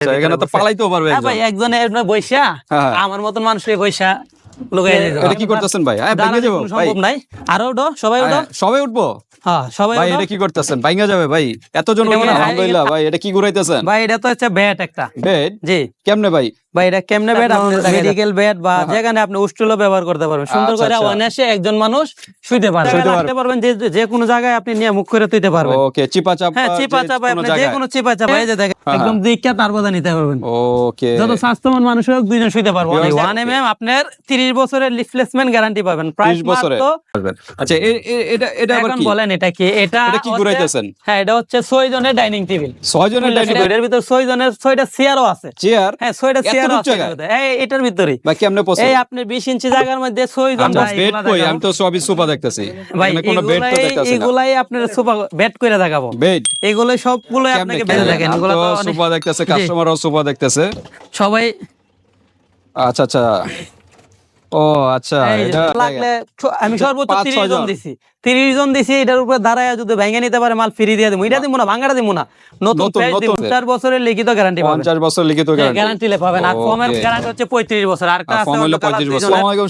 এখানে তো পালাইতেও পারবে হ্যাঁ ভাই একজনে বৈশা হ্যাঁ। আমার মতন মানুষ এই বৈশা এটা কি করতেছেন ভাই? হ্যাঁ ভেঙে যাব। ভাই সম্ভব নাই। আরও উঠো সবাই উঠো। হ্যাঁ, সবাই উঠবো? হ্যাঁ সবাই ভাই এটা কি করতেছেন? ভাঙা যাবে ভাই। এতজন ভাই- আলহামদুলিল্লাহ ভাই এটা কি ঘুরাইতেছেন? ভাই এটা তো হচ্ছে ব্যাট একটা। বেড জি। কেমনে ভাই? ভাই এটা কেমনে আপনি মেডিকেল বা হ্যাঁ। যেখানে আপনি ব্যবহার করতে পারবেন। সুন্দর আচ্ছা, করে আচ্ছা। অনায়াসে একজন মানুষ শুইতে পারবেন শুইতে রাখতে পারবেন যে যে কোনো জায়গায় আপনি নিয়ে মুখ করে তুইতে পারবেন। ওকে চিপা চাপা হ্যাঁ চিপা চাপা আপনি যে কোনো চিপা চাপা এই যে দেখেন হ্যাঁ, একদম দীক্ষা তার নিতে পারবেন। ওকে। যত স্বাস্থ্যবান মানুষ হোক দুইজন শুইতে পারব। ওয়ান আপনার তিরিশ বছরের রিপ্লেসমেন্ট গ্যারান্টি পাবেন। প্রাইস 30 বছরের? আচ্ছা এটা এটা আবার কি? বলেন এটা কি? এটা এটা কি ঘুরাইতেছেন? হ্যাঁ এটা হচ্ছে ছয় জনের ডাইনিং টেবিল ছয় জনের ডাইনিং এটার ভিতর ছয় জনের ছয়টা চেয়ারও আছে। চেয়ার হ্যাঁ ছয়টা এত চেয়ারও আছে জায়গায়? এটার ভিতরে। এই এটার ভিতরে বা কেমনে পছন্দ এই আপনি বিশ ইঞ্চি জায়গার মধ্যে ছয় জন ভাই, বেড কই আমি তো সবই সোফা দেখতেছি। ভাই কোনো বেড তো এগুলাই না। এগুলাই আপনার সোফা বেড করে দেখাবো। বেড? এগুলো সবগুলো আপনাকে বেঁধে দেখেন। এগুলো তো সোফা দেখতেছে কাস্টমারও সোফা দেখতেছে। সবাই আচ্ছা আচ্ছা। ও আচ্ছা এটা লাগলে আমি সর্বোচ্চ জন। দিছি। তিরিশ জন দিছি এটার উপরে দাঁড়ায় যদি ভেঙে নিতে পারে মাল ফ্রি দিয়ে দেবো এটা দিব না ভাঙাটা দিব না। নতুন। চার বছরের লিখিত গ্যারান্টি পঞ্চাশ বছর লিখিত গ্যারান্টি পাবেন। আর কমের গ্যারান্টি হচ্ছে পঁয়ত্রিশ বছর। আর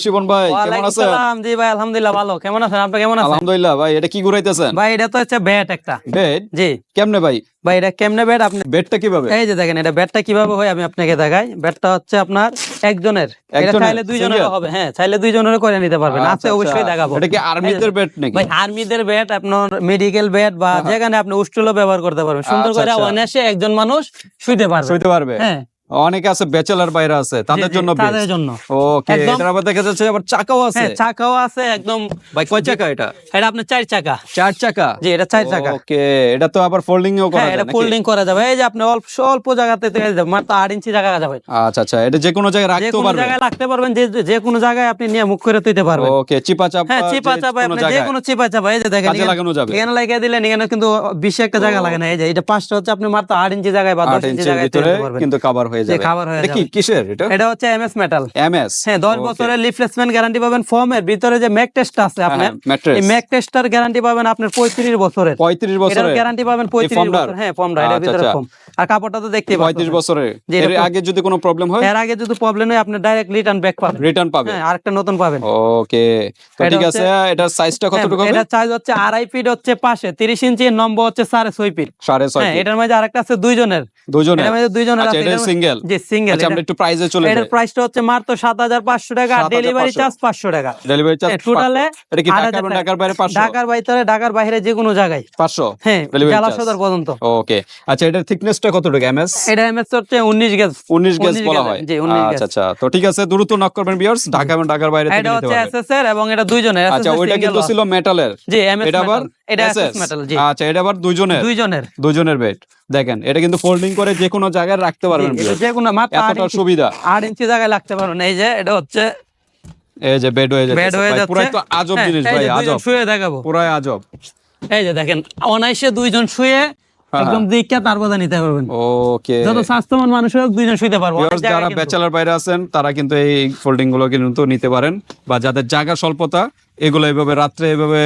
শিবন ভাই কেমন আছেন? জি ভাই আলহামদুলিল্লাহ ভালো। কেমন আছেন? আপনি কেমন আছেন? আলহামদুলিল্লাহ ভাই এটা কি ঘুরাইতেছেন? ভাই এটা তো হচ্ছে ব্যাট একটা। বেড জি। কেমনে ভাই? ভাই এটা কেমনে ব্যাট আপনি বেডটা কীভাবে? এই যে দেখেন এটা ব্যাটটা কীভাবে হয় আমি আপনাকে দেখাই। ব্যাটটা হচ্ছে আপনার একজনের। এটা চাইলে দুইজনের? হবে। হ্যাঁ চাইলে দুইজনের করে নিতে পারবেন। আচ্ছা, আছে অবশ্যই আচ্ছা। দেখাবো। এটা কি আর্মিদের বেড নাকি? ভাই আর্মিদের ব্যাট আপনার মেডিকেল ব্যাট বা যেখানে আপনি উস্টুলও ব্যবহার করতে পারবেন। সুন্দর আচ্ছা, করে আচ্ছা। অনায়াসে একজন মানুষ শুইতে পারবে। শুইতে পারবে। হ্যাঁ। অনেকে আছে ব্যাচেলার বাইরে আছে তাদের জন্য তাদের জন্য। ওকে এটার আবার দেখা যাচ্ছে আবার চাকাও আছে। হ্যাঁ চাকাও আছে একদম। ভাই কয় চাকা এটা? এটা আপনার চার চাকা। চার চাকা? জি এটা চার চাকা। ওকে এটা তো আবার ফোল্ডিং ও করা হ্যাঁ যায় এটা ফোল্ডিং করা যাবে। এই যে আপনি অল্প অল্প জায়গাতে যাবে মাত্র আট ইঞ্চি জায়গা যাবে। আচ্ছা আচ্ছা এটা যে কোনো জায়গায় যে কোনো জায়গায় রাখতে পারবেন যে যে কোনো জায়গায় আপনি নিয়ে মুখ করে তুইতে পারবেন। ওকে চিপা চাপা হ্যাঁ চিপা চাপা আপনি যে কোনো চিপা চাপা এই যে দেখেন কাজে লাগানো যাবে। এখানে লাগিয়ে দিলেন এখানে কিন্তু বেশি একটা জায়গা লাগে না। এই যে এটা পাঁচটা হচ্ছে আপনি মাত্র আট ইঞ্চি জায়গায় বা আট দশ ইঞ্চি জায়গায় পারবেন। কিন্তু কভার হয়ে যাবে। cover হয়ে এটা কি? কিসের এটা? এটা হচ্ছে এমএস মেটাল এমএস হ্যাঁ দশ বছরের রিপ্লেসমেন্ট গ্যারান্টি পাবেন ফর্মের ভিতরে যে ম্যাক টেস্ট আছে আপনার এই ম্যাক টেস্টার গ্যারান্টি পাবেন আপনার পঁয়ত্রিশ বছরের। 35 বছরের। গ্যারান্টি পাবেন পঁয়ত্রিশ ফর্মটার? বছর। হ্যাঁ ফর্মটা এটার আচ্ছা, ভিতরে আচ্ছা। ফর্ম আর কাপড়টা তো দেখতে 35 বছরের। এর আগে যদি কোনো প্রবলেম হয়? এর আগে যদি প্রবলেম হয় আপনি ডাইরেক্ট রিটার্ন ব্যাক পাবেন। রিটার্ন পাবে হ্যাঁ আরেকটা নতুন পাবেন। ওকে তো ঠিক আছে এটার সাইজটা কতটুকু হ্যাঁ, হবে? এটা চার্জ হচ্ছে আড়াই ফিট হচ্ছে পাশে তিরিশ ইঞ্চি নম্বর হচ্ছে ফিট হ্যাঁ এটার মধ্যে আরেকটা আছে দুইজনের। এটার মধ্যে দুইজনের আচ্ছা আছে এটা সিঙ্গেল সিঙ্গেল আচ্ছা আমরা একটু প্রাইসে চলে এটার যাই প্রাইসটা হচ্ছে মাত্র সাত হাজার পাঁচশো টাকা ডেলিভারি চার্জ পাঁচশো। টাকা। ডেলিভারি চার্জ টোটালে এটা কি ঢাকা এবং ঢাকার বাইরে 500 ঢাকার বাইরে ঢাকার বাইরে যে কোনো জায়গায়। 500 হ্যাঁ Delivery জেলা সদর পর্যন্ত। ওকে আচ্ছা এটার থিকনেসটা কতটুকু এমএস এটা এমএস হচ্ছে উনিশ গেজ 19 গেজ 19 বলা হয়। জি, 19 আচ্ছা গেজ। আচ্ছা। তো ঠিক আছে দ্রুত নক করবেন ভিউয়ার্স ঢাকা এবং ঢাকার বাইরে থেকে এটা নিতে হচ্ছে পারবেন। এসএস এর এবং এটা দুইজনের। আচ্ছা ওইটা কিন্তু ছিল মেটালের জি এমএস এটা আবার এটা এসএস মেটাল জি। আচ্ছা এটা আবার দুইজনের? দুইজনের। দুইজনের বেড দেখেন এটা কিন্তু ফোল্ডিং করে যে কোনো জায়গায় রাখতে পারবেন এটা যে কোনো মাত্র এতটা সুবিধা। আট ইঞ্চি জায়গায় লাগতে পারবেন এই যে এটা হচ্ছে এই যে বেড হয়ে যাচ্ছে। বেড হয়ে যাচ্ছে। পুরাই তো আজব হ্যাঁ, জিনিস ভাই আজব। শুয়ে দেখাবো। পুরাই আজব। এই যে দেখেন অনায়াসে দুইজন শুয়ে হ্যাঁ, একদম দিককে তার কথা নিতে পারবেন। ওকে। যত স্বাস্থ্যবান মানুষ হোক দুইজন শুইতে পারব। যারা ব্যাচেলার বাইরে আছেন তারা কিন্তু এই ফোল্ডিংগুলো কিন্তু নিতে পারেন। বা যাদের জায়গা স্বল্পতা এগুলো এইভাবে রাত্রে এইভাবে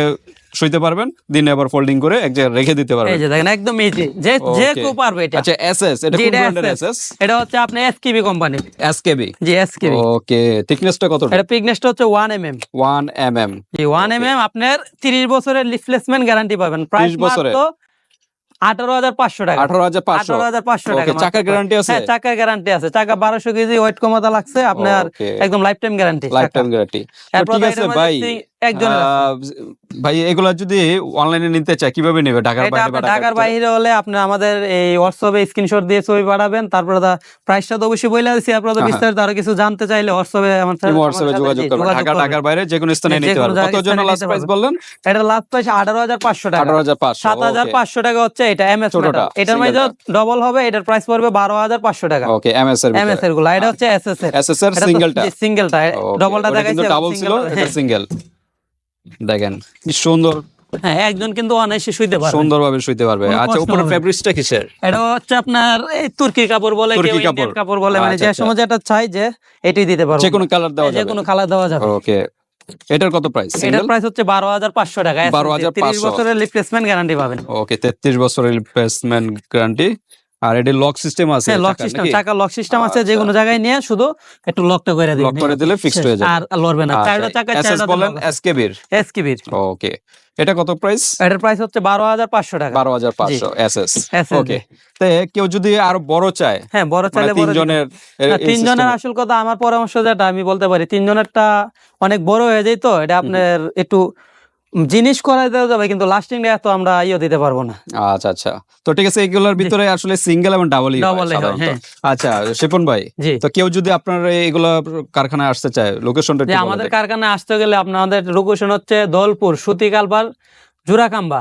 শুইতে পারবেন দিনে আবার ফোল্ডিং করে এক জায়গায় রেখে দিতে পারবেন। এই যে দেখেন একদম ইজি যে যে. কেউ পারবে এটা। আচ্ছা এসএস এটা কোন ব্র্যান্ডের এসএস এটা হচ্ছে আপনার এসকিবি কোম্পানি এসকেবি জি এসকিবি ওকে থিকনেসটা কত এটা পিকনেসটা হচ্ছে ওয়ান এম এম 1 এমএম জি ওয়ান এম এম আপনার তিরিশ বছরের রিপ্লেসমেন্ট গ্যারান্টি পাবেন। প্রাইস 30? মাত্র আঠারো হাজার পাঁচশো টাকা। 18500 আঠারো হাজার পাঁচশো Okay, টাকা চাকার মাত্র। guarantee আছে? হ্যাঁ চাকার গ্যারান্টি আছে। চাকা বারোশো কেজি ওয়েট কমাতে লাগছে। আপনার একদম life time guarantee life time guarantee এরপর ঠিক আছে ভাই। ভাই এগুলা যদি অনলাইনে নিতে চায় কীভাবে নেবে? ঢাকার বাইরে ঢাকার বাইরে হলে আপনি আমাদের এই হোয়াটসঅ্যাপে স্ক্রিনশট দিয়ে ছবি পাঠাবেন তারপরে প্রাইসটা তো অবশ্যই বলে দিচ্ছি আপনারা বিস্তারিত আরও কিছু জানতে চাইলে হোয়াটসঅ্যাপে আমার হোয়াটসঅ্যাপে যোগাযোগ করবেন। ঢাকা ঢাকার বাইরে যে কোনো স্থানে নিতে পারবেন। জায়গায় কত জন্য লাস্ট প্রাইস বললেন? এটা লাস্ট প্রাইস আঠারো হাজার পাঁচশো টাকা। 18500 সাত হাজার পাঁচশো টাকা হচ্ছে এটা এম এস ছোটটা, এটার মধ্যে ডবল হবে এটার প্রাইস পড়বে বারো হাজার পাঁচশো টাকা। ওকে এমএস এর এম এস এরগুলা এটা হচ্ছে এস এস এর। এসএস এর সিঙ্গেলটা সিঙ্গেলটা ডবলটা দেখাইছে ডাবল ছিল এটা সিঙ্গেল দেখেন। কি সুন্দর। হ্যাঁ একজন কিন্তু অনায়াসে শুইতে পারবে। সুন্দরভাবে শুইতে পারবে। আচ্ছা উপরে ফেব্রিক্সটা কিসের? এটা হচ্ছে আপনার এই তুর্কি কাপড় বলে তুর্কি কেউ ইন্ডিয়ান কাপড়। কাপড় বলে মানে আচ্ছা, যে আচ্ছা। সময় যেটা চাই যে এটাই দিতে পারব। যে কোনো কালার দেওয়া যে কোনো কালার দেওয়া যাবে। ওকে। এটার কত প্রাইস এটার প্রাইস হচ্ছে বারো হাজার পাঁচশো টাকা। 12,500 তিরিশ বছরের রিপ্লেসমেন্ট গ্যারান্টি পাবেন। ওকে 33 বছরের রিপ্লেসমেন্ট গ্যারান্টি আর এটা লক সিস্টেম আছে হ্যাঁ লক সিস্টেম চাকা লক সিস্টেম আছে যে আচ্ছা। কোনো জায়গায় নিয়ে শুধু একটু লকটা করে দিবেন লক করে দিলে ফিক্সড হয়ে যাবে। আর লড়বে না। চারটা চাকা এসএস চারটা বলেন এসকেবির এসকিবির ওকে এটা কত প্রাইস এটার প্রাইস হচ্ছে বারো হাজার পাঁচশো টাকা। বারো হাজার পাঁচশো এসএস ওকে তে কেউ যদি আরও বড় চায় হ্যাঁ বড় মানে চাইলে বড় দিবেন। তিনজনের তিনজনের আসল কথা আমার পরামর্শ যেটা আমি বলতে পারি তিনজনেরটা অনেক বড় হয়ে যায় তো এটা আপনার একটু জিনিস করাই দেওয়া যাবে কিন্তু লাস্টিং এত আমরা ইয়ে দিতে পারব না। আচ্ছা আচ্ছা। তো ঠিক আছে এগুলোর ভিতরে আসলে সিঙ্গেল এবং ডাবল ই হয়। আচ্ছা শিপন ভাই তো কেউ যদি আপনার এগুলো কারখানায় আসতে চায় লোকেশনটা আমাদের কারখানায় আসতে গেলে আপনাদের লোকেশন হচ্ছে দলপুর সুতিকালপার জুরাকাম্বা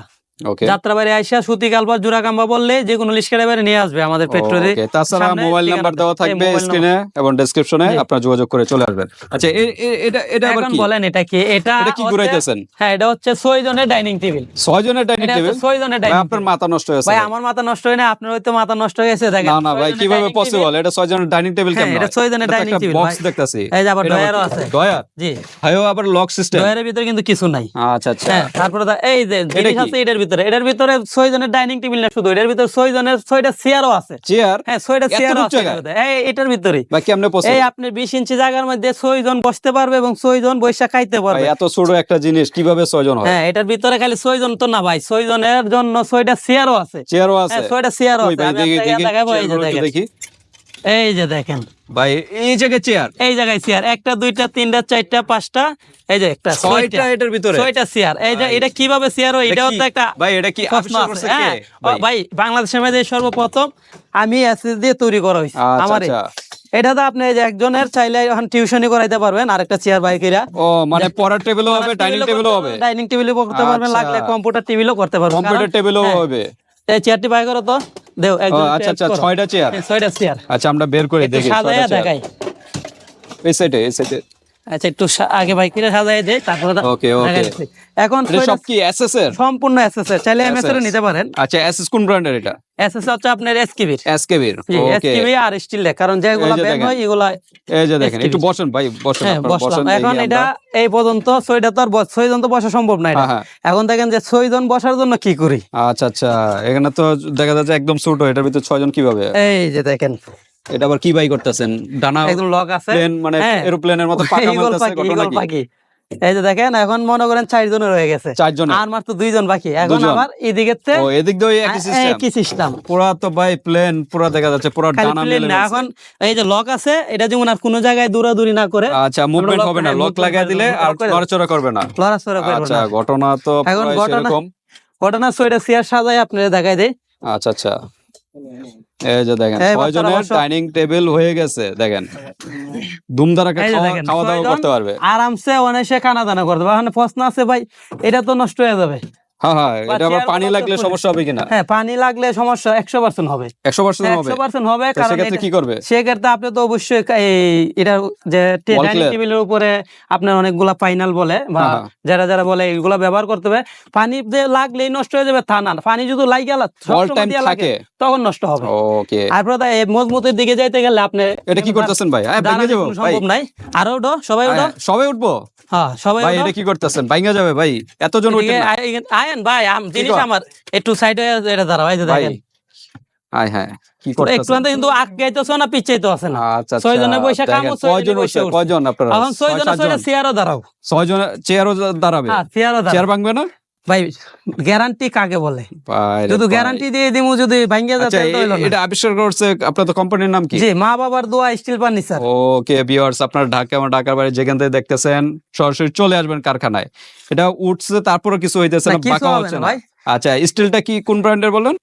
যাত্রাবাড়ি আইসা সুতিকালপার জুরাকাম্বা বললে যে কোনো লিস্কের বাড়ি নিয়ে আসবে আমাদের পেট্রোলে। তাছাড়া মোবাইল নাম্বার দেওয়া। থাকবে স্ক্রিনে এবং ডেসক্রিপশনে আপনারা যোগাযোগ করে চলে আসবেন। আচ্ছা এটা এটা আবার কি? বলেন এটা কি? এটা এটা কি ঘুরাইতেছেন? হ্যাঁ এটা হচ্ছে ছয় জনের ডাইনিং টেবিল ছয় জনের ডাইনিং টেবিল হচ্ছে ছয় জনের ডাইনিং আপনার মাথা নষ্ট হয়েছে ভাই আমার মাথা নষ্ট হয় না আপনার হয়তো মাথা নষ্ট হয়ে গেছে দেখেন। না না ভাই কীভাবে পসিবল এটা ছয় জনের ডাইনিং টেবিল হ্যাঁ, কেমন এটা ছয় জনের dining table, বক্স দেখতাছি। এই যে আবার কি? আছে। ড্রয়ার? জি। হাইও আবার লক সিস্টেম ডয়ারের ভিতরে কিন্তু কিছু নাই। আচ্ছা আচ্ছা। হ্যাঁ তারপরে এই যে জিনিস আছে এটার ভিতরে এটার ভিতরে ছয় জনের ডাইনিং টেবিল না শুধু এটার ভিতরে ছয় জনের ছয়টা চেয়ারও আছে। চেয়ার হ্যাঁ ছয়টা চেয়ার আছে? এটার ভিতরে। বাকি আপনি ভিতরে। এই আপনি বিশ ইঞ্চি জায়গার মধ্যে ছয় জন বসতে পারবে এবং ছয় জন বৈশা খাইতে পারবে। এত ছোট একটা জিনিস কীভাবে ছয় জন হয়? হ্যাঁ এটার ভিতরে খালি ছয় জন তো না ভাই ছয় জনের জন্য ছয়টা চেয়ারও আছে। চেয়ারও আছে? হ্যাঁ ছয়টা চেয়ারও আছে। দেখি। এই যে দেখেন। ভাই এই জায়গায় চেয়ার এই জায়গায় চেয়ার একটা দুইটা তিনটা চারটা পাঁচটা এই যে একটা ছয়টা এটার ভিতরে? ছয়টা চেয়ার এই যে এটা কীভাবে চেয়ার হয় এটা এটাও তো একটা ভাই এটা কি হ্যাঁ ভাই। বাংলাদেশের মধ্যে সর্বপ্রথম আমি এসএস দিয়ে তৈরি করা হয়েছে। আচ্ছা আমারই আচ্ছা। এটা তো আপনি এই যে একজনের চাইলে এখন টিউশনই করাইতে পারবেন আরেকটা চেয়ার বাইকেরা ও মানে পড়ার টেবিলও হবে ডাইনিং টেবিলও হবে? ডাইনিং টেবিলও করতে পারবেন আচ্ছা। লাগলে কম্পিউটার টেবিলও করতে পারবেন কম্পিউটার টেবিলও হ্যাঁ, হবে। এই চেয়ারটি বাই করো তো। দেও আচ্ছা আচ্ছা ছয়টা চেয়ার হ্যাঁ, ছয়টা চেয়ার আচ্ছা আমরা বের করে দেখি দেখাই। এই সাইডে এই সাইডে আচ্ছা একটু আগে বাইকেরা সাজাই দেই তারপরে ওকে, ওকে। এখন সব কি এসএস এর? সম্পূর্ণ এসএসএর চাইলে এমএস এর নিতে পারেন। আচ্ছা এসএস কোন ব্র্যান্ডের এটা? এসএস হচ্ছে আপনার এসকিবির এসকেবির এসকিবি আর স্টিল কারণ যেগুলো ব্যান হয় এগুলা এই যে দেখেন একটু বসেন ভাই বসেন হ্যাঁ বসেন এখন এটা এই পর্যন্ত ছয়টা তো আর ছয়জন তো বসা সম্ভব না এটা। হ্যাঁ, হ্যাঁ। এখন দেখেন যে ছয়জন বসার জন্য কি করি? আচ্ছা আচ্ছা। এখানে তো দেখা যাচ্ছে একদম ছোট এটার ভিতরে ছয়জন কীভাবে? এই যে দেখেন। এটা আবার কি বাই করতেছেন? ডানা একদম লক আছে। প্লেন মানে হ্যাঁ। এরোপ্লেনের মতো পাকা মারতেছে ঘটনা কি? এই যে দেখেন এখন মনে করেন চারজনের হয়ে গেছে। চারজন। আর মাত্র দুইজন বাকি। এখন। আবার এদিকে ও এদিক দিয়ে একই সিস্টেম কি সিস্টেম পুরা তো ভাই প্লেন পুরা দেখা যাচ্ছে পুরা ডানা মেলে না এখন এই যে লক আছে এটা যেমন আর কোনো জায়গায় দৌড়াদৌড়ি না করে আচ্ছা মুভমেন্ট হবে না। লক লাগাই দিলে আর lock করে দেবো। নড়াচড়া করবে না। আচ্ছা ঘটনা তো এখন ঘটনা- ঘটনা ছয়টা চেয়ার সাজাই আপনারা দেখাই দেয় আচ্ছা আচ্ছা। এই যে দেখেন এই ছয় বাচ্চারা জনের বসো। ডাইনিং টেবিল হয়ে গেছে দেখেন। ধুমধারাকে খাওয়া দাওয়া করতে পারবে। আরামসে অনায়াসে খানা দানা করতে পারবে প্রশ্ন আছে ভাই এটা তো নষ্ট হয়ে যাবে। হ্যাঁ হ্যাঁ এটা আবার পানি লাগলে সমস্যা হবে কিনা হ্যাঁ পানি লাগলে সমস্যা একশো পার্সেন্ট হবে। একশো পার্সেন্ট হবে? একশো পার্সেন্ট হবে কারণ সেক্ষেত্রে কি করবে? সেক্ষেত্রে আপনি তো অবশ্যই এটা যে ডাইনিং টেবিলের উপরে আপনার অনেকগুলা ফাইনাল বলে বা। যারা যারা বলে এগুলা ব্যবহার করতে হবে। পানি লাগলেই নষ্ট হয়ে যাবে তা না। পানি যদি লাগে থাকে। তখন নষ্ট হবে। ওকে আর প্রদা এই মজবুতের দিকে যাইতে গেলে আপনি এটা কি করতেছেন ভাই? ভেঙে যাব সম্ভব নাই। আরও উঠো সবাই হ্যাঁ, সবাই উঠবো? হ্যাঁ সবাই ভাই এটা কি করতেছেন? ভাঙা যাবে ভাই। এতজন উঠে আয়- আয়েন ভাই আম- জিনিস? আমার একটু সাইডে এটা দাঁড়াও এই যে ভাই দেখেন হ্যাঁ হ্যাঁ কি একটু আনতে কিন্তু না পিছাইতো আছে না আচ্ছা আচ্ছা ছয়জনে বইসা কাম, দেখেন, ছয়জনে কয়জন হইছে? উঠছে। কয়জন আপনারা এখন ছয় ছয়, জনে সাতজন? ছয়টা চেয়ারও দাঁড়াও ছয়জন চেয়ারও দাঁড়াবে হ্যাঁ চেয়ারও চেয়ার ভাঙবে না ভাই গ্যারান্টি কাকে বলে ভাই। গ্যারান্টি দিয়ে দিমু যদি ভাঙ্গে যায় আচ্ছা তাহলে। এটা আবিষ্কার করছে আপনার তো কোম্পানির নাম কি জি মা বাবার দোয়া স্টিল ফার্নিচার ওকে ভিউয়ার্স আপনার ঢাকা আমার ঢাকার বাইরে যেখান থেকে দেখতেছেন সরাসরি চলে আসবেন কারখানায় এটা উঠছে তারপরে কিছু হইতেছে না, বাঁকা হচ্ছে না। আচ্ছা স্টিলটা কি কোন ব্র্যান্ডের বললেন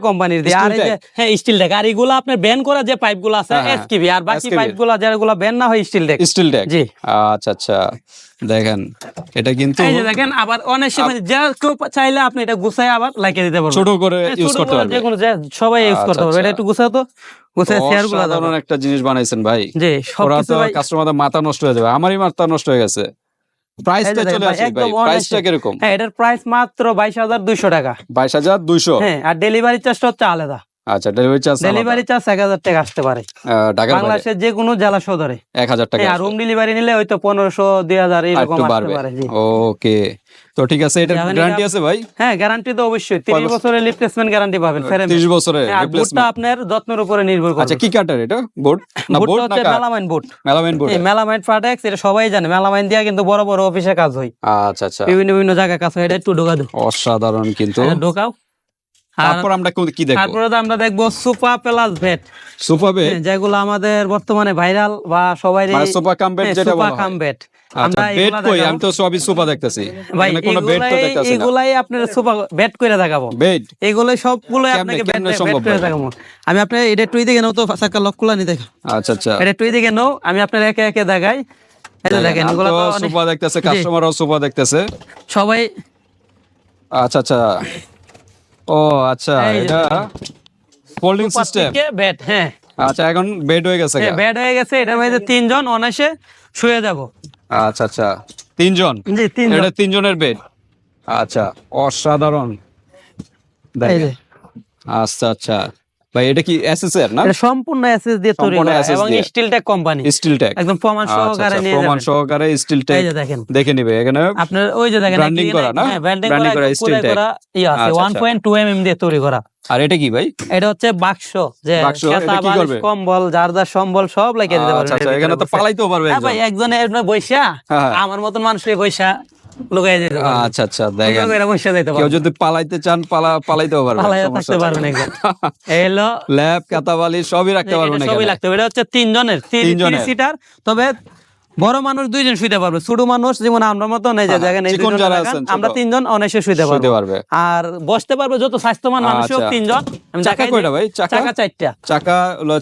কোম্পানির দিয়ে। আর? হ্যাঁ স্টিল টেক আর এগুলো আপনার ব্যান করা যে পাইপগুলো আছে হ্যাঁ, হ্যাঁ, এসকিবি আর বাকি SKB পাইপগুলা যেগুলো ব্যান না হয় স্টিল টেক স্টিল ট্যাগ জি। আচ্ছা আচ্ছা। দেখেন এটা কিন্তু এই যে দেখেন আবার অনেক সময় যে কেউ চাইলে আপনি এটা গুছাই আবার লাগিয়ে দিতে পারবেন। ছোট করে হ্যাঁ, ইউজ করতে বড় পারবে। যেকোনো যে- সবাই ইউজ আচ্ছা, করতে পারবে। এটা আচ্ছা। একটু গুছাও তো। গুছাই চেয়ারগুলো অসাধারণ একটা জিনিস বানাইছেন ভাই। জি তো কাস্টমারদের মাথা নষ্ট হয়ে যাবে। আমারই মাথা নষ্ট হয়ে গেছে। প্রাইসটা চলে আসে ভাই একদম প্রাইসটা কীরকম? হ্যাঁ এটার প্রাইস মাত্র বাইশ হাজার দুইশো টাকা। বাইশ হাজার দুইশো? হ্যাঁ আর ডেলিভারি চার্জটা হচ্ছে আলাদা। আচ্ছা ডেলিভারি চার্জ ডেলিভারি চার্জ এক হাজার টাকা আসতে পারে। বাংলাদেশের যে কোনো জেলা সদরে। এক হাজার টাকা আর হোম ডেলিভারি নিলে হয়তো পনেরোশো দুই হাজার এরকম আসতে পারে ওকে। তো ঠিক আছে এটা গ্যারান্টি আছে ভাই? হ্যাঁ গ্যারান্টি তো অবশ্যই। তিরিশ বছর? বছরের রিপ্লেসমেন্ট গ্যারান্টি পাবেন ফেরেন তিরিশ বছরের বুটটা রিপ্লেসমেন্ট আপনার যত্নের উপরে নির্ভর করে আচ্ছা কি কাটার এটা? বোর্ড? না বোর্ড হচ্ছে মেলামাইন মেলামাইন বোর্ড। এই মেলামাইন ফাটেক্স এটা সবাই জানে। মেলামাইন দিয়া কিন্তু বড় বড় অফিসে কাজ হয়। আচ্ছা আচ্ছা। বিভিন্ন বিভিন্ন জায়গায় কাজ হয়। এটা একটু ঢোকা দাও অসাধারণ কিন্তু। ঢোকাও। তারপর আমরা কি দেখব? তারপরে আমরা দেখব সুপা প্লাস ভেট। সুপাবে যেগুলো আমাদের বর্তমানে ভাইরাল বা সবাই মানে সোফা কাম বেড যেটা সুপা বলা হয়। বেট আচ্ছা আমরা এগুলা কই? আমি তো সবই সোফা দেখতেছি। ভাই কোনো বেড তো দেখতেছি না। এগুলাই আপনার সুপা বেট করে দেখাবো। বেড এগুলো সবগুলো আপনাকে করে দেখাবো। আমি আপনার এটা একটু দিকে নাও তো লক নি দেখো। আচ্ছা আচ্ছা। এটা একটু দিকে নাও আমি আপনার একে একে দেখাই। যে দেখেন এগুলো তো সোফা দেখতেছে কাস্টমারও সোফা দেখতেছে। সবাই আচ্ছা আচ্ছা। ও আচ্ছা এটা ফোল্ডিং সিস্টেম বেড হ্যাঁ। আচ্ছা এখন বেড হয়ে গেছে হ্যাঁ বেড হয়ে গেছে এটার মধ্যে তিনজন অনায়াসে শুয়ে যাব। আচ্ছা আচ্ছা তিনজন? জি তিনজন। এটা তিনজনের বেড আচ্ছা অসাধারণ। দেখেন আচ্ছা আচ্ছা। ভাই এটা কি এসএসআর না? এটা সম্পূর্ণ এসএস দিয়ে তৈরি করা এবং দিয়ে। স্টিল টেক কোম্পানি স্টিল একদম প্রমাণ সহকারে নিয়ে প্রমাণ সহকারে স্টিল এই যে দেখেন। দেখে নিবে। এখানে আপনার ওই যে দেখেন Branding করা না? ব্র্যান্ডিং করা ইয়ে আছে আচ্ছা, 1.2 এমএম দিয়ে তৈরি করা। আর এটা কি ভাই? এটা হচ্ছে বাক্স যে? কম্বল যার যার সম্বল সব লাগিয়ে দিতে আচ্ছা আচ্ছা এখানে তো পালাইতেও পারবে হ্যাঁ। ভাই একজনে বইসা হ্যাঁ, হ্যাঁ। আমার মতন মানুষের বইসা লুকাই আচ্ছা আচ্ছা দেখেন। কেউ যদি পালাইতে চান পালা পালাইতেও পারবে থাকতে একজন এই ল্যাব কাতাবালি সবই রাখতে পারবে সবই হবে। এটা হচ্ছে তিনজনের তিনজনের। সিটার। তবে বড় মানুষ দুইজন শুইতে পারবে ছোট মানুষ যেমন আমরা মতো নেই যে হ্যাঁ, দেখেন যারা দেখেন। আমরা তিনজন অনায়াসে শুইতে পারবে। আর বসতে পারবে যত স্বাস্থ্যবান মানুষ হোক আচ্ছা। তিনজন। আমি চাকা কয়টা ভাই? চাকা? চারটা। চাকা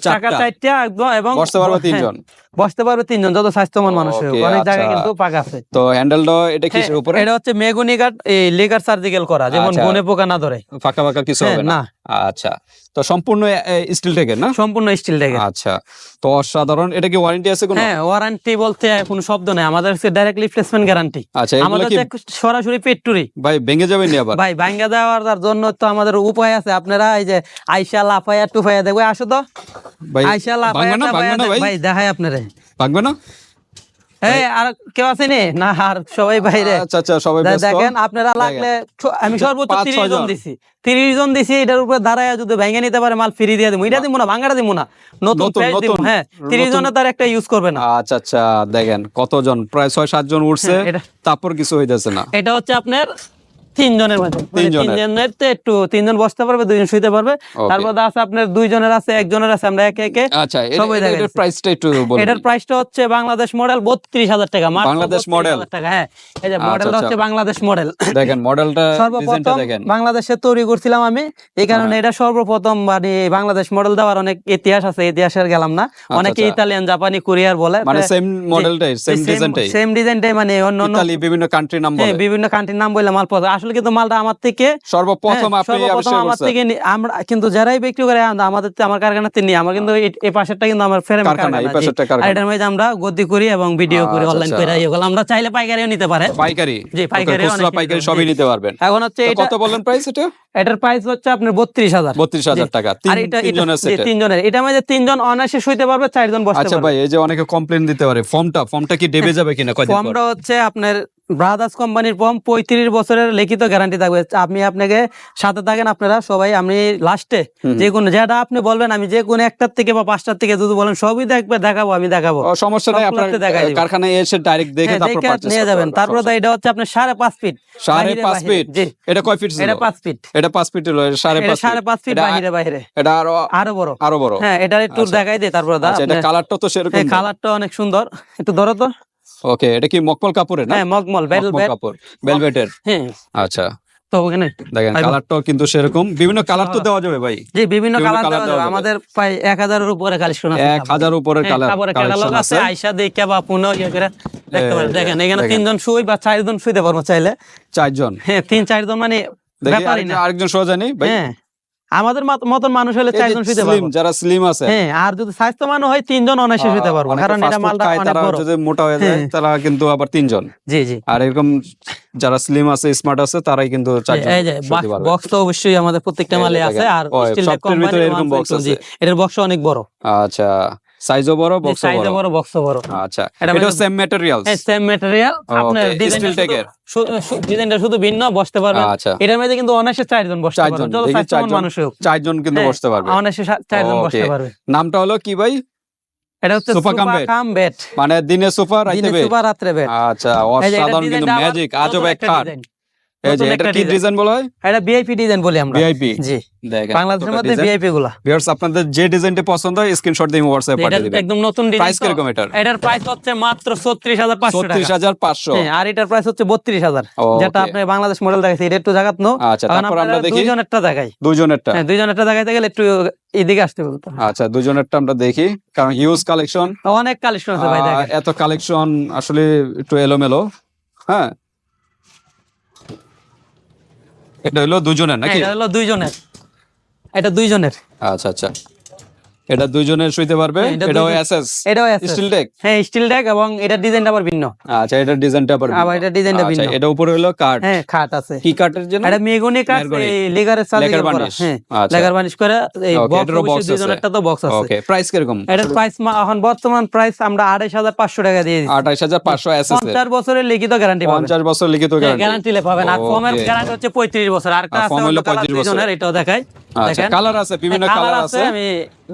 চাকা চারটা একদম এবং বসতে পারবে হ্যাঁ, তিনজন? বসতে পারবে তিনজন যত স্বাস্থ্যবান মানুষ হোক। অনেক জায়গায় আচ্ছা। কিন্তু পাকা আছে। তো হ্যান্ডেলটা এটা হ্যাঁ, কিসের উপরে? এটা হচ্ছে মেগুনি কাঠ এই লেগার সার্জিক্যাল করা যেমন আচ্ছা। বনে পোকা না ধরে। ফাঁকা ফাঁকা কিছু হ্যাঁ, হবে না। আচ্ছা তো সম্পূর্ণ স্টিল টেকের না? সম্পূর্ণ স্টিল থেকে আচ্ছা তো অসাধারণ এটা কি ওয়ারেন্টি আছে কোনো? হ্যাঁ ওয়ারেন্টি বলতে কোনো শব্দ নাই। আমাদের হচ্ছে ডাইরেক্ট রিপ্লেসমেন্ট গ্যারান্টি আচ্ছা আমাদের সরাসরি পেট্টুরি ভাই ভেঙে যাবে নি আবার? ভাই ভাঙ্গা দেওয়ার জন্য তো আমাদের উপায় আছে। আপনারা এই যে আইসা লাফায়া টুফায়া দেখবে আসো তো। ভাই আইসা লাফায়া দেখ- ভাই দেখাই আপনারে। ভাঙবে না? এই আর কেউ আছে নি না আর সবাই বাইরে। আচ্ছা আচ্ছা সবাই ব্যস্ত। দেখেন আপনারা লাগলে আমি সর্বোচ্চ পাঁচ, তিরিশ ছয় জন। দিছি। তিরিশ জন দিছি এটার উপরে দাঁড়ায় যদি ভেঙে নিতে পারে মাল ফ্রি দিয়ে দিব এটা দিব না ভাঙাটা দিব না। নতুন দিব হ্যাঁ। তিরিশ জনের জনে তার একটা ইউজ করবে না। আচ্ছা আচ্ছা দেখেন কতজন? প্রায় ছয় সাত জন উঠছে। হ্যাঁ, তারপর কিছু হয়ে যাচ্ছে না। এটা হচ্ছে আপনার তিনজনের মানে তিনজনের। তিনজনের তো একটু তিনজন বসতে পারবে দুইজন শুইতে পারবে তারপর আছে আপনার দুইজনের আছে একজনের আছে আমরা একে একে আচ্ছা এটার প্রাইসটা একটু বলুন এটার প্রাইসটা হচ্ছে বাংলাদেশ মডেল বত্রিশ হাজার টাকা বাংলাদেশ 32,000? টাকা হ্যাঁ এই যে আচ্ছা, মডেলটা আচ্ছা। হচ্ছে বাংলাদেশ মডেল দেখেন মডেলটা ডিজাইনটা সর্বপ্রথম দেখেন বাংলাদেশে তৈরি করছিলাম আমি এই কারণে হ্যাঁ। এটা সর্বপ্রথম মানে বাংলাদেশ মডেল দেওয়ার অনেক ইতিহাস আছে ইতিহাসের গেলাম না অনেকে। ইতালিয়ান জাপানি কোরিয়ার বলে মানে সেম মডেলটাই সেম ডিজাইনটাই সেম ডিজাইনটাই মানে অন্য বিভিন্ন কান্ট্রি নাম হ্যাঁ, বলে বিভিন্ন কান্ট্রির নাম বললে মাল পাওয়া যায়। আসলে কিন্তু মালটা আমার থেকে সর্বপ্রথম হ্যাঁ, সর্বপ্রথম আমার থেকে আমরা কিন্তু যারাই বিক্রি করে আমাদের আমার কারখানাতে নিয়ে আমার কিন্তু এই- পাশেরটা কিন্তু আমার ফেরে কারখানা, আর এটার মধ্যে আমরা গদি করি এবং ভিডিও করি আচ্ছা, অনলাইন আচ্ছা। করে এগুলো আমরা চাইলে পাইকারিও নিতে পারে। পাইকারি? জি, পাইকারি পাইকারি সবই নিতে পারবেন। এখন হচ্ছে এটা কত বললেন প্রাইস এটা? এটার প্রাইস হচ্ছে আপনার বত্রিশ হাজার। বত্রিশ হাজার টাকা। আর এটা তিনজনের তিনজনের। এটা মধ্যে তিনজন অনায়াসে শুইতে পারবে চারজন বসতে আচ্ছা ভাই এই যে অনেকে কমপ্লেন দিতে পারে ফর্মটা ফর্মটা কি ডেবে যাবে কিনা ফর্মটা হচ্ছে আপনার ব্রাদার্স কোম্পানির ফর্ম পঁয়ত্রিশ বছরের লিখিত গ্যারান্টি থাকবে। আপনি আপনাকে সাথে থাকেন আপনারা সবাই আমি লাস্টে। যে কোনো যেটা আপনি বলবেন আমি যে কোনো একটার থেকে বা পাঁচটার থেকে যদি বলেন সবই দেখবে দেখাবো আমি দেখাবো। সমস্যা নাই আপনার কারখানায় এসে ডাইরেক্ট দেখে হ্যাঁ, তারপর পারচেজ নিয়ে যাবেন। তারপরে তো এটা হচ্ছে আপনার সাড়ে পাঁচ ফিট সাড়ে বাহিরে পাঁচ বাহিরে। ফিট এটা কয় ফিট এটা পাঁচ ফিট এটা পাঁচ ফিট হলো সাড়ে সাড়ে পাঁচ ফিট এটা বাহিরে বাহিরে। এটা আরও আরও বড়। আরও বড়। হ্যাঁ এটা একটু আচ্ছা। দেখাই দিই তারপরে দা। আচ্ছা এটা কালারটা তো সেরকম কালারটা অনেক সুন্দর। একটু ধরো তো। ওকে এটা কি মকমল কাপড়ের না? হ্যাঁ মকমল বেল কাপড় ভেলভেটের হ্যাঁ। আচ্ছা। তো ওখানে দেখেন কালারটাও কিন্তু সেরকম। বিভিন্ন কালার তো দেওয়া যাবে ভাই। জি বিভিন্ন কালার দেওয়া যাবে। আমাদের প্রায় এক হাজারের উপরে কালেকশন আছে। এক হাজার উপরের কালার কাপড়ের ক্যাটালগ আছে। আইসা দেখে বা পুনঃ ইয়ে করে দেখতে পারেন। দেখেন এখানে তিনজন শুই বা চারজন শুইতে পারব চাইলে। চারজন? হ্যাঁ তিন চারজন মানে ব্যাপারই না। আরেকজন- সোজা নেই ভাই। হ্যাঁ। আমাদের মতন মানুষ হলে চারজন শুতে পারব। যারা স্লিম আছে। হ্যাঁ আর যদি স্বাস্থ্য মানুষ হয় তিনজন অনায়াসে শুতে পারব কারণ এটা মালটা অনেক তারা বড়। যদি মোটা হয়ে যায় হ্যাঁ। তারা কিন্তু আবার তিনজন। জি জি। আর এরকম যারা স্লিম আছে স্মার্ট আছে তারাই কিন্তু চারজন এই যে শুতে পারবে। বক্স তো অবশ্যই আমাদের প্রত্যেকটা মালে আছে আর স্টিল কোম্পানি ভিতরে এরকম বক্স আছে। এটার বক্স অনেক বড়। আচ্ছা। সাইজও বড় বক্সও সাইজে বড়? বড় বক্স বড়। আচ্ছা এটা মানে- সেম ম্যাটেরিয়ালস হ্যাঁ সেম ম্যাটেরিয়াল আপনার Okay, ডিজাইনটা শুধু ডিজাইনটা ভিন্ন বসতে পারবেন আচ্ছা। এটার মধ্যে কিন্তু অনায়াসে চারজন বসতে চারজন, পারবেন যত চারজন। মানুষ হোক। চারজন কিন্তু হ্যাঁ, বসতে পারবে। অনায়াসে চারজন বসতে. পারবে। নামটা হলো কি ভাই? এটা হচ্ছে সোফা সোফা কাম বেড। মানে দিনে সোফা দিনে সোফা বেড আচ্ছা অসাধারণ কিন্তু ম্যাজিক আজব এক। এই যে এটা কি ডিজাইন। ডিজাইন বলা হয়? এটা ভিআইপি ডিজাইন বলি আমরা। ভিআইপি জি। দেখেন বাংলাদেশের মধ্যে ভিআইপি গুলা। আপনাদের যে ডিজাইনটা পছন্দ হয় স্ক্রিনশট দিয়ে হোয়াটসঅ্যাপে পাঠিয়ে দিবেন। একদম নতুন ডিজাইন প্রাইস কীরকম এটার? এটার প্রাইস হচ্ছে মাত্র ছত্রিশ হাজার পাঁচশো টাকা। ছত্রিশ হাজার পাঁচশো। হ্যাঁ, আর এটার প্রাইস হচ্ছে বত্রিশ হাজার। Okay. যেটা আপনি বাংলাদেশ মডেল দেখাচ্ছি এটা একটু জায়গাত নো? আচ্ছা তারপর আমরা দেখি। দুইজনেরটা দেখাই। হ্যাঁ দুইজনেরটা দেখাইতে গেলে একটু এদিকে আসতে বলতো আচ্ছা দুজনেরটা আমরা দেখি কারণ হিউজ কালেকশন অনেক কালেকশন আছে ভাই দেখেন। এত কালেকশন আসলে একটু এলোমেলো। হ্যাঁ এটা হলো দুজনের নাকি? এটা হলো দুইজনের। এটা দুইজনের। আচ্ছা আচ্ছা। এটা দুইজনের শুইতে পারবে? হ্যাঁ, এটাও এসএস এটাও স্টিল টেক হ্যাঁ স্টিল ডেক এবং এটার ডিজাইনটা আবার ভিন্ন। আচ্ছা এটার ডিজাইনটা আবার আবার এটা ডিজাইনটা আচ্ছা এটা উপরে হলো কাঠ। হ্যাঁ খাট আছে। কি কাঠের জন্য? এটা মেগুনি। এই লেগারের লেকার করা। বার্নিশ। হ্যাঁ আচ্ছা। লেগার বার্নিশ করে এই বক্স। দুইজনেরটা তো বক্স আছে। ওকে প্রাইস কীরকম? এটার প্রাইস এখন বর্তমান প্রাইস আমরা আড়াইশ হাজার পাঁচশো টাকা দিয়ে দিচ্ছি। আঠাইশ হাজার পাঁচশো এসএস এর। পঞ্চাশ বছরের লিখিত গ্যারান্টি পাবেন। পঞ্চাশ বছর লিখিত গ্যারান্টি গ্যারান্টি পাবেন। আর গ্যারান্টি হচ্ছে পঁয়ত্রিশ বছর। আর আছে colour 35 বছর। এটাও দেখাই। আচ্ছা কালার আছে বিভিন্ন হ্যাঁ, কালার আছে। আমি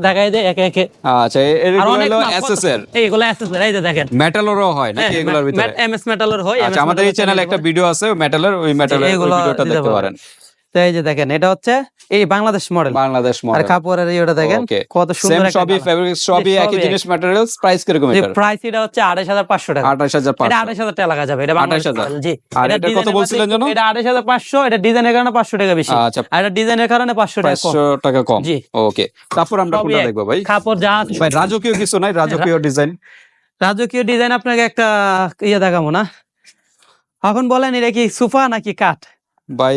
দেখাই দেই একে একে। আচ্ছা এগুলো হলো এসএস এর এইগুলো এসএস এই যে দেখেন। মেটালেরও হয় নাকি এগুলোর ভিতরে? এমএস মেটালের হয় আচ্ছা আমাদের এই চ্যানেলে একটা ভিডিও আছে মেটালের ওই মেটালের ভিডিওটা দিতে দেখতে। পারেন। তো এই যে দেখেন এটা হচ্ছে এই বাংলাদেশ মডেল বাংলাদেশ আর মডেল কাপড়ের ইয়েটা দেখেন কত সুন্দর একটা সবই ফেব্রিক সবই একই জিনিস ম্যাটেরিয়ালস প্রাইস কীরকম যে এটার? প্রাইস এটা হচ্ছে আড়াইশ হাজার পাঁচশো টাকা। আঠাশ হাজার এটা পাঁচশো। আড়াইশ হাজার টাকা লাগা যাবে। এটা বাংলাদেশ 28,000 জি। আর এটা এটা কত বলছিলেন যেন? এটা আড়াইশ হাজার পাঁচশো এটা ডিজাইনের কারণে পাঁচশো টাকা বেশি। আচ্ছা। আর এটা ডিজাইনের কারণে পাঁচশো টাকা কম। পাঁচশো টাকা কম। জি। ওকে তারপর আমরা কোনটা। দেখব ভাই? কাপড় যা ভাই রাজকীয় কিছু নাই রাজকীয় ডিজাইন রাজকীয় ডিজাইন আপনাকে একটা ইয়ে দেখাবো না? এখন বলেন এটা কি সোফা নাকি কাঠ? ভাই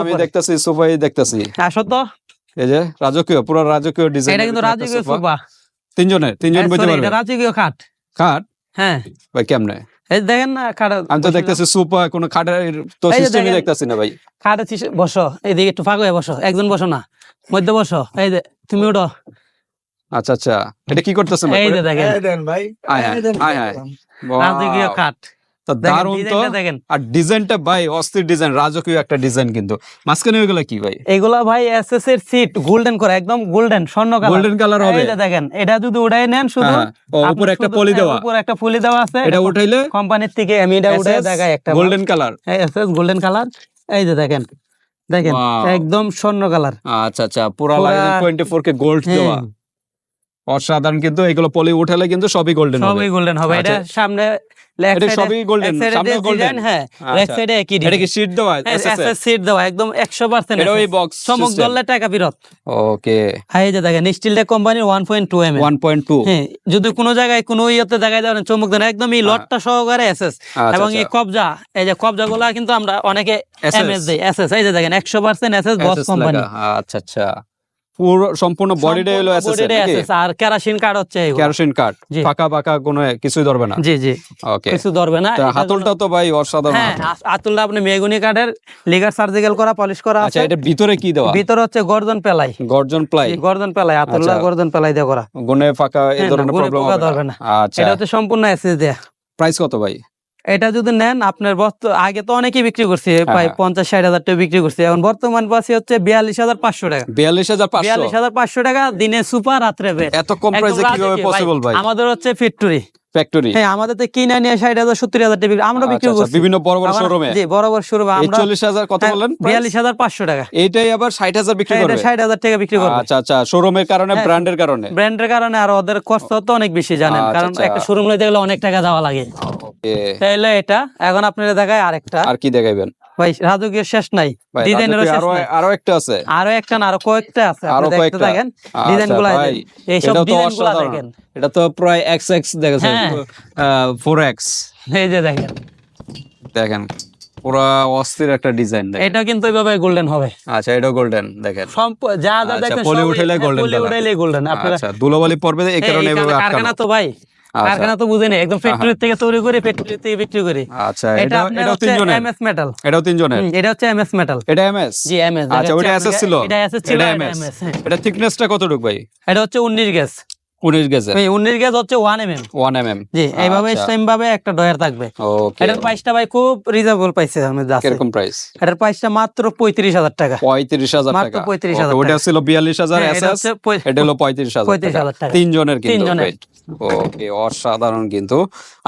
আমি। দেখতাছি সোফাই দেখতাছি। আসো তো এই যে রাজকীয় পুরো রাজকীয় ডিজাইন এটা কিন্তু রাজকীয় সোফা। তিনজনের তিনজন হ্যাঁ, বুঝতে পারবে। এটা রাজকীয় কাঠ খাট? হ্যাঁ। ভাই কেমনে? এই দেখেন না খাট আমি তো দেখতেছি সোফা কোনো খাটের তো সিস্টেমই। দেখতাছি না ভাই। খাট বসো এইদিকে একটু ফাঁক হয়ে বসো একজন বসো না মধ্যে বসো এই যে তুমি উঠো আচ্ছা আচ্ছা এটা কি করতেছেন ভাই? এই দেখেন। আয় হায় আয় হায় রাজকীয় খাট। তো তো। দেখেন। আর ডিজাইনটা ভাই অস্থির ডিজাইন রাজকীয় একটা ডিজাইন কিন্তু। মাঝখানে ওইগুলা কি ভাই? এগুলা ভাই এসএস এর সিট গোল্ডেন করে একদম গোল্ডেন স্বর্ণ কালার গোল্ডেন কালার হবে। দেখেন এটা যদি উড়াই নেন শুধু হ্যাঁ, উপরে একটা পলি হ্যাঁ, দেওয়া। উপরে একটা পলি দেওয়া আছে। এটা উঠাইলে কোম্পানির থেকে আমি এটা উঠে দেখাই একটা golden colour SS golden colour এই যে দেখেন দেখেন একদম স্বর্ণ কালার আচ্ছা আচ্ছা পুরা কে গোল্ড দেওয়া। অসাধারণ কিন্তু এগুলো পলি উঠালে কিন্তু সবই গোল্ডেন হবে। সবই গোল্ডেন হবে এটা আচ্ছা। সামনে left এটা সবই। হ্যাঁ লেফট আচ্ছা। সাইডে একই এটা কি design। দেওয়া হ্যাঁ, এসএস সিট দেওয়া একদম একশো পার্সেন্ট এটা ওই বক্স চমক ধরলে টাকা ফেরত ওকে হ্যাঁ এই যে দেখেন স্টিলটা কোম্পানির ওয়ান পয়েন্ট টু 1.2 হ্যাঁ যদি কোনো জায়গায় কোনো ইয়েতে দেখায় দেওয়া চমক দেন একদম এই লটটা সহকারে এসএস আচ্ছা, এবং এই আচ্ছা। কবজা এই যে কবজা গুলা কিন্তু আমরা অনেকে এমএস দেই। এসএস এই যে দেখেন এসএস কোম্পানি আচ্ছা আচ্ছা। পুরো সম্পূর্ণ হলো এসএস বডিটা আর কেরাসিন কার্ড হচ্ছে। কেরোসিন কাট ফাঁকা ফাঁকা কোনো কিছুই ধরবে না। জি জি। ওকে কিছু ধরবে না। হাতলটা তো ভাই অসাধারণ। হ্যাঁ আতুলটা আপনি মেগুনি কাঠের লিগার সার্জিক্যাল করা পলিশ করা আচ্ছা আছে। এটা ভিতরে কি দেওয়া? ভিতরে হচ্ছে গর্জন পেলাই। গর্জন প্লাই। গর্জন পেলাই আতুল্লা আচ্ছা। গর্জন পেলাই দিয়ে করা। গুনে ফাঁকা এই হ্যাঁ, ধরনের প্রবলেম হবে না। আচ্ছা। এটা হচ্ছে সম্পূর্ণ এসএস দেয়া। প্রাইস কত ভাই? এটা যদি নেন আপনার আগে তো অনেকেই বিক্রি করছে প্রায় হ্যাঁ। পঞ্চাশ ষাট হাজার টাকা বিক্রি করছে। এখন বর্তমান পাশে হচ্ছে বিয়াল্লিশ হাজার পাঁচশো টাকা। বিয়াল্লিশ হাজার পাঁচশো? বিয়াল্লিশ হাজার পাঁচশো টাকা দিনে সুপার রাত্রে এত কম প্রাইসে কীভাবে পসিবল ভাই। আমাদের হচ্ছে ফ্যাক্টরি ফ্যাক্টরি হ্যাঁ আমাদের তো কিনে নিয়ে ষাট হাজার সত্তর হাজার টাকা বিক্রি- আমরা বিক্রি করছি আচ্ছা, বিভিন্ন বড় বড় আমার- শোরুমে জি বড় বড় শুরু আমরা চল্লিশ হাজার কত বললেন বিয়াল্লিশ হাজার পাঁচশো টাকা। এইটাই আবার ষাট হাজার বিক্রি হ্যাঁ, করবে? ষাট হাজার টাকা বিক্রি করবে। আচ্ছা আচ্ছা শোরুমের কারণে হ্যাঁ। ব্র্যান্ডের কারণে? ব্র্যান্ডের কারণে আর ওদের কষ্ট তো অনেক বেশি জানেন। আচ্ছা, কারণ আচ্ছা। একটা শোরুম লইতে গেলে অনেক টাকা দেওয়া লাগে। তাইলে এটা এখন আপনারা দেখায় আরেকটা। আর কি দেখাইবেন? ভাই রাজকীয় শেষ নাই। ভাই ডিজাইনেরও শেষ নাই। আরও একটা আছে। আরও একটা না আরও কয়েকটা আছে। আরও দেখতে কয়েকটা। থাকেন আচ্ছা, ডিজাইনগুলা ভাই, এইসব এটাও তো ডিজাইনগুলা অসাধারণ। দেখেন। এটা তো প্রায় এক্স দেখেছেন হ্যাঁ। ফোর এক্স এই যে দেখেন। দেখেন পুরো অস্থির একটা ডিজাইন দেখেন। এটা কিন্তু এইভাবে গোল্ডেন হবে। আচ্ছা এটাও গোল্ডেন দেখেন। যা যা আচ্ছা, দেখেন পলি পলি। গোল্ডেন আপনারা আচ্ছা ধুলোবালি পড়বে এই কারণে এই আটকানো। তো ভাই। কারখানা তো বুঝেনি একদম ফ্যাক্টরি থেকে তৈরি করে ফ্যাক্টরি থেকে বিক্রি করে। আচ্ছা এটা এটা তিনজনের? এমএস মেটাল এটাও তিনজনের? এটা হচ্ছে এমএস মেটাল এটা এমএস জি এমএস আচ্ছা ওটা এসএস ছিল? এটা এসএস ছিল এটা এমএস। এটা থিকনেসটা কতটুকু ভাই? এটা হচ্ছে 19 গ্যাস। 19 গেজের। এই 19 গ্যাস হচ্ছে 1 এমএম 1 এমএম জি এইভাবে আচ্ছা। সেম ভাবে একটা ডয়ার থাকবে। ওকে এটার প্রাইসটা ভাই খুব রিজনেবল পাইছে আমি যাচ্ছে কীরকম প্রাইস এটার প্রাইসটা মাত্র 35000 টাকা। 35000 মাত্র 35,000 Okay, ওটা ছিল 42000 হ্যাঁ, এসএস এটা হলো 35000 35,000 টাকা। তিনজনের কিন্তু ওকে অসাধারণ কিন্তু।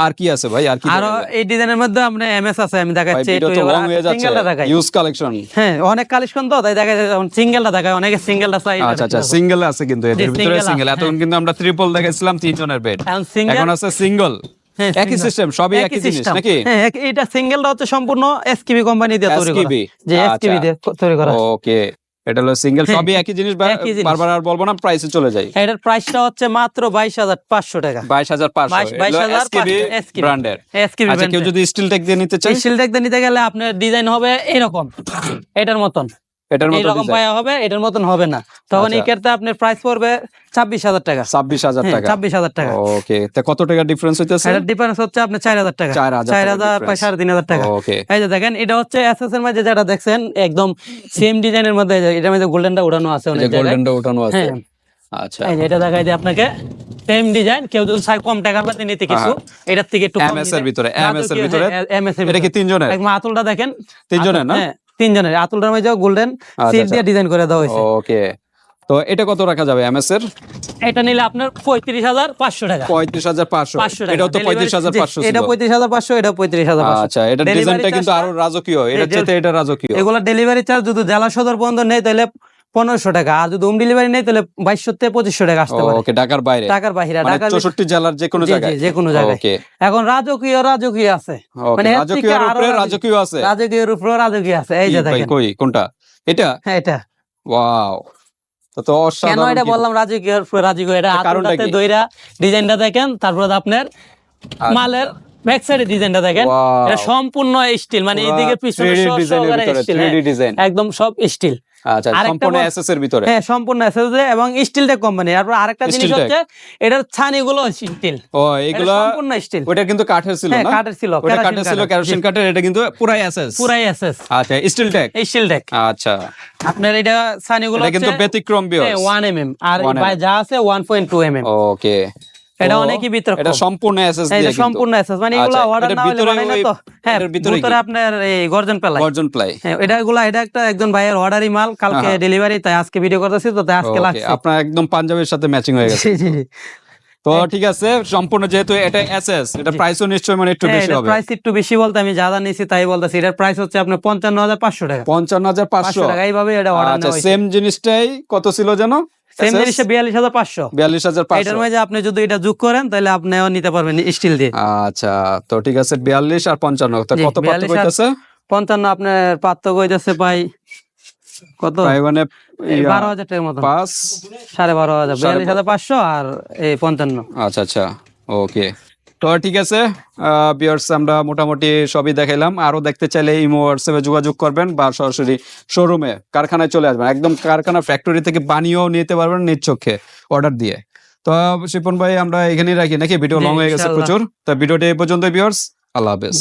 আর কি আছে ভাই? আর কি আরও এই ডিজাইনের মধ্যে আমরা এমএস আছে আমি দেখাচ্ছি ভিডিও তো লং হয়ে যাচ্ছে। ইউজ কালেকশন হ্যাঁ অনেক কালেকশন তো তাই দেখা যায় সিঙ্গেলটা দেখায় অনেকে সিঙ্গেলটা চাই আচ্ছা আচ্ছা সিঙ্গেল আছে কিন্তু ভিতরে সিঙ্গেল এতক্ষণ কিন্তু আমরা ট্রিপল দেখেছিলাম তিনজনের বেড এখন আছে সিঙ্গেল হ্যাঁ, একই সিস্টেম সবই একই জিনিস। নাকি? হ্যাঁ এটা সিঙ্গেলটা হচ্ছে সম্পূর্ণ এসকিবি কোম্পানি দিয়ে তৈরি করা। যে এসকিবি আচ্ছা। দিয়ে তৈরি করা। ওকে এটা হলো সিঙ্গেল হ্যাঁ, সবই একই জিনিস। বারবার আর বলব না প্রাইসে চলে যাই। এটার প্রাইসটা হচ্ছে মাত্র বাইশ হাজার পাঁচশো টাকা। বাইশ হাজার পাঁচশো। বাইশ- বাইশ হাজার এসকেবি পাঁচশো, SKB ব্র্যান্ডের এসকিবি আচ্ছা কেউ যদি স্টিল টেক দিয়ে নিতে চায়? এই শিলটা নিতে গেলে আপনার ডিজাইন হবে এরকম। এটার মতন। এটার মতো এইরকম পায়া হবে এটার মতন হবে না। তখন এই আচ্ছা। ক্ষেত্রে আপনার প্রাইস পড়বে ছাব্বিশ হাজার টাকা। ছাব্বিশ হাজার টাকা। ছাব্বিশ হাজার টাকা। ওকে তা কত টাকা ডিফারেন্স হইতেছে? এটার ডিফারেন্স হচ্ছে আপনার চার হাজার টাকা। চার হাজার সাড়ে তিন হাজার টাকা। এই যে দেখেন এটা হচ্ছে এসএস এর মধ্যে যেটা দেখছেন একদম সেম ডিজাইনের মধ্যে এই যে এটার মধ্যে গোল্ডেনটা উঠানো আছে অনেক গোল্ডেনটা উঠানো আছে। হ্যাঁ। আচ্ছা। এই যে এটা দেখাই দিই আপনাকে। সেম ডিজাইন কেউ যদি চায় কম টাকার মধ্যে নিতে কিছু এটার থেকে একটু MS এর ভিতরে, MS এর ভিতরে? হ্যাঁ, এর এটা কি তিনজনের? একদম আতুলটা দেখেন। তিনজনের না? হ্যাঁ। তিনজনের আতুলটার যাও গোল্ডেন সিট। দিয়ে ডিজাইন করে দেওয়া হয়েছে। ওকে। তো এটা কত রাখা যাবে এমএস এর? এটা নিলে আপনার পঁয়ত্রিশ হাজার পাঁচশো টাকা। পঁয়ত্রিশ হাজার পাঁচশো। এটা তো পঁয়ত্রিশ হাজার পাঁচশো এটা পঁয়ত্রিশ হাজার পাঁচশো এটা পঁয়ত্রিশ হাজার আচ্ছা এটা ডিজাইনটা কিন্তু আরও রাজকীয়। এটা চেয়ে এটা রাজকীয়। এগুলো ডেলিভারি চার্জ যদি জেলা সদর বন্ধ নেই তাহলে পনেরোশো টাকা। আর যদি হোম ডেলিভারি নেই তাহলে বাইশশো থেকে পঁচিশশো টাকা আসতে পারে। ওকে ঢাকার বাইরে। টাকার বাহিরে মানে ঢাকার চৌষট্টি জেলার যে কোনো জায়গায়? যে কোনো জায়গায়। এখন রাজকীয় রাজকীয় আছে। মানে আরও উপরে রাজকীয়- রাজকীয় আছে। রাজকীয়ের উপরে রাজকীয় আছে। এই যে দেখেন। কই কোনটা? এটা? হ্যাঁ এটা। ওয়াও। তো তো কেন এটা বললাম রাজকীয় উপরে রাজকীয়? এটা কি? দইরা ডিজাইনটা দেখেন তারপর আপনার আচ্ছা। মালের ব্যাক সাইডে ডিজাইনটা দেখেন। এটা সম্পূর্ণ স্টিল মানে এইদিকে পিছনে 3D সব ডিজাইনের সহকারে ভিতরে স্টিল 3D ডিজাইন একদম সব স্টিল আচ্ছা সম্পূর্ণ এসএস এর ভিতরে? হ্যাঁ সম্পূর্ণ এবং কোম্পানি তারপর আরেকটা জিনিস হচ্ছে এটার ছানিগুলো স্টিল। ও এগুলা সম্পূর্ণ স্টিল। ওটা কিন্তু কাঠের ছিল হ্যাঁ না? কাঠের ছিল ওটা কাঠের ছিল কাঠের। কেরোসিন কাঠের এটা কিন্তু পুরাই এসএস পুরাই এসএস আচ্ছা স্টিল টেক স্টিলটেক আচ্ছা। আপনার এটা কিন্তু ব্যতিক্রম বিয়স। এম এম আর 1 mm যা আছে one point two M M okay এটা অনেকই বিতর্ক। এটা সম্পূর্ণ এসএস এই দিয়ে যে সম্পূর্ণ এসএস। মানে এগুলো আচ্ছা, অর্ডার না হলে বানাই না তো হ্যাঁ ভিতরে ভিতরে আপনার এই গর্জন প্লাই গর্জন প্লাই। হ্যাঁ এটা গুলা এটা একটা একজন ভাইয়ের অর্ডারই মাল কালকে ডেলিভারি তাই আজকে ভিডিও করতেছি তো তাই আজকে লাগছে। আপনার একদম পাঞ্জাবের সাথে ম্যাচিং হয়ে গেছে। জি জি। তো ঠিক আছে সম্পূর্ণ যেহেতু এটা এসএস এটা প্রাইসও নিশ্চয়ই মানে একটু বেশি হবে। প্রাইস একটু বেশি বলতে আমি যা যা তাই বলতেছি। এটার প্রাইস হচ্ছে আপনার পঞ্চান্ন হাজার পাঁচশো টাকা। পঞ্চান্ন হাজার পাঁচশো। পাঁচশো টাকা এইভাবে এটা অর্ডার আচ্ছা সেম জিনিসটাই কত ছিল যেন? সেম জিনিসটা বিয়াল্লিশ হাজার পাঁচশো। বিয়াল্লিশ হাজার এটার মধ্যে আপনি যদি এটা যোগ করেন তাহলে আপনিও নিতে পারবেন স্টিল দিয়ে। আচ্ছা তো ঠিক আছে বিয়াল্লিশ আর পঞ্চান্ন কত পার্থক্য 42 আর- হইতেছে? পঞ্চান্ন আপনার পার্থক্য হইতেছে পাই কত? প্রায় মানে বারো হাজার টাকার মতন। পাঁচ? সাড়ে বারো হাজার বিয়াল্লিশ হাজার পাঁচশো আর এই পঞ্চান্ন। আচ্ছা আচ্ছা ওকে। তো ঠিক আছে বিয়ার্স আমরা মোটামুটি সবই দেখাইলাম। আরও দেখতে চাইলে ইমো হোয়াটসঅ্যাপে যোগাযোগ করবেন বা সরাসরি শোরুমে কারখানায় চলে আসবেন। একদম কারখানা ফ্যাক্টরি থেকে বানিয়েও নিতে পারবেন নিজ চোখে অর্ডার দিয়ে। তো শিপন ভাই আমরা এখানেই রাখি নাকি? ভিডিও লং হয়ে গেছে প্রচুর। তো ভিডিওটি এই পর্যন্ত বিয়ার্স আল্লাহ হাফেজ।